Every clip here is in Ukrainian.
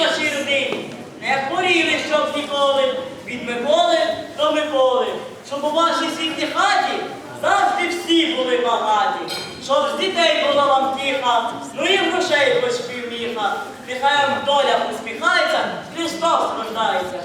вашій родині, не хворіли, щоб ніколи, від Миколи до Миколи, щоб у вашій світлій хаті завжди всі були багаті, щоб з дітей була вам тіха, ну і грошей хоч півміха, нехай вам доля усміхається, Христос рождається.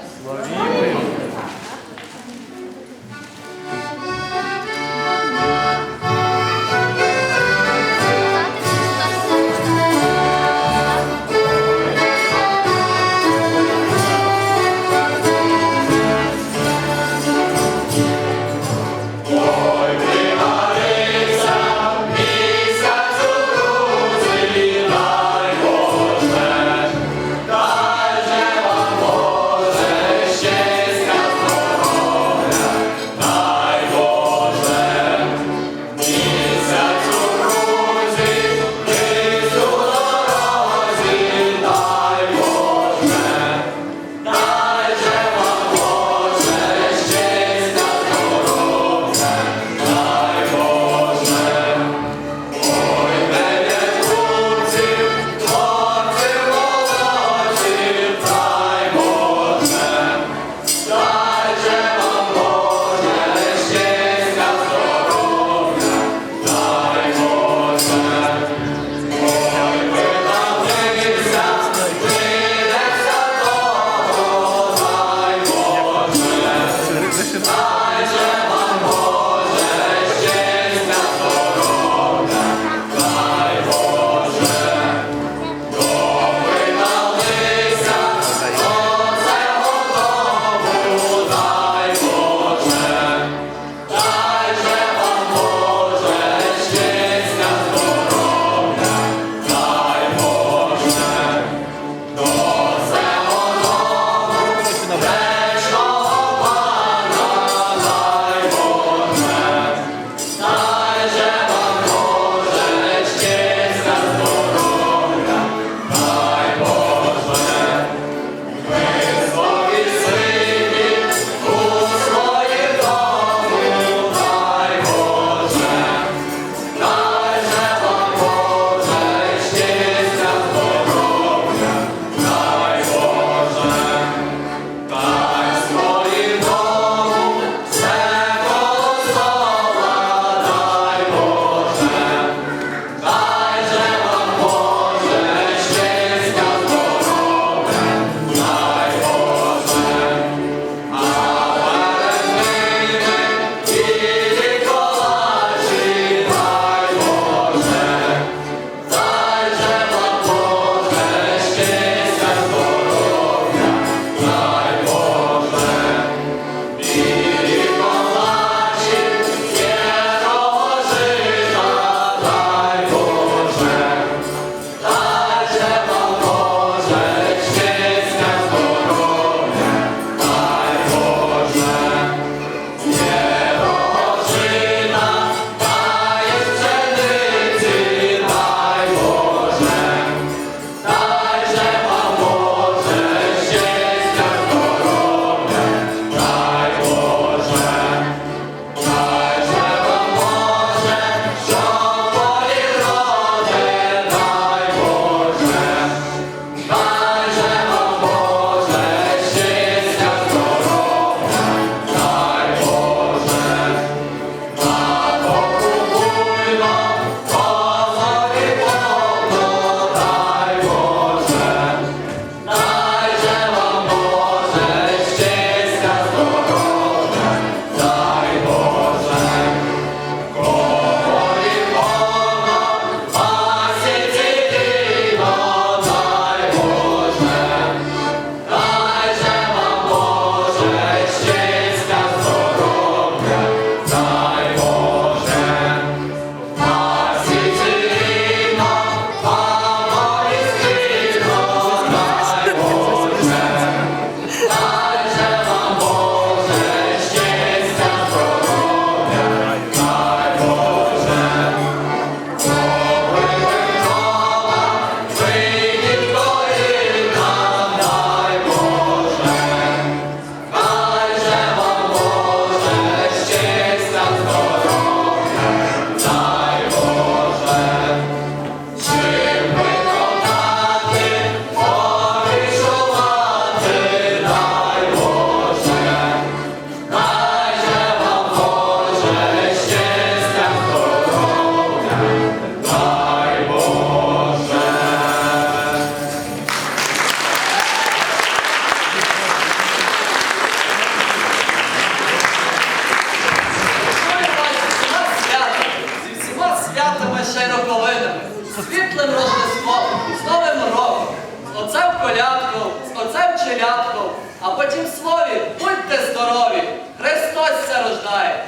світлим розвиском, з новим роком, з отцем колядком, з отцем челядком, а потім слові будьте здорові! Христос ся рождає!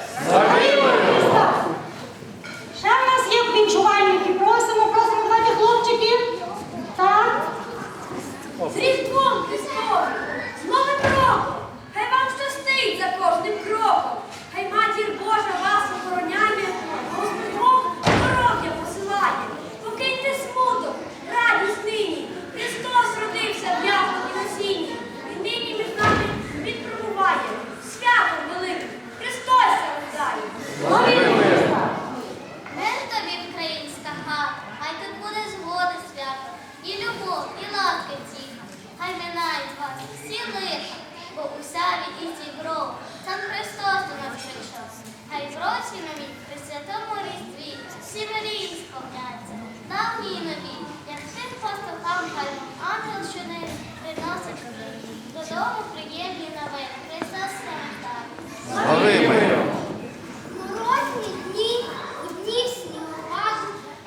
Ще в нас є відчувальники. Просимо, просимо, давайте хлопчики. Так. З різдвом! Давні нові, як тим пастухам хай ангел щонин приносить хліб. Додому приємні новини, Христос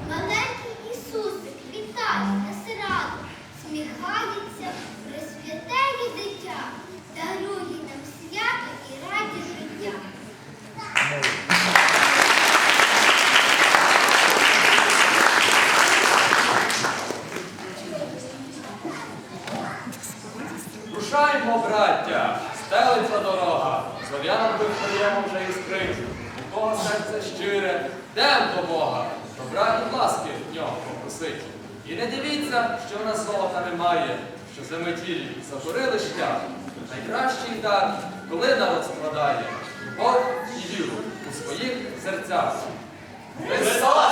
маленький Ісусик вітає нас раду, сміхається присвятеє дитя, зорянам вихоємо вже іскрить. У кого серце щире, дем до Бога, добра і ласки в нього попросить. І не дивіться, що в нас золота немає, що заметілі закорили шлях. Найкращий дар, коли народ складає, любов і віру у своїх серцях. Христос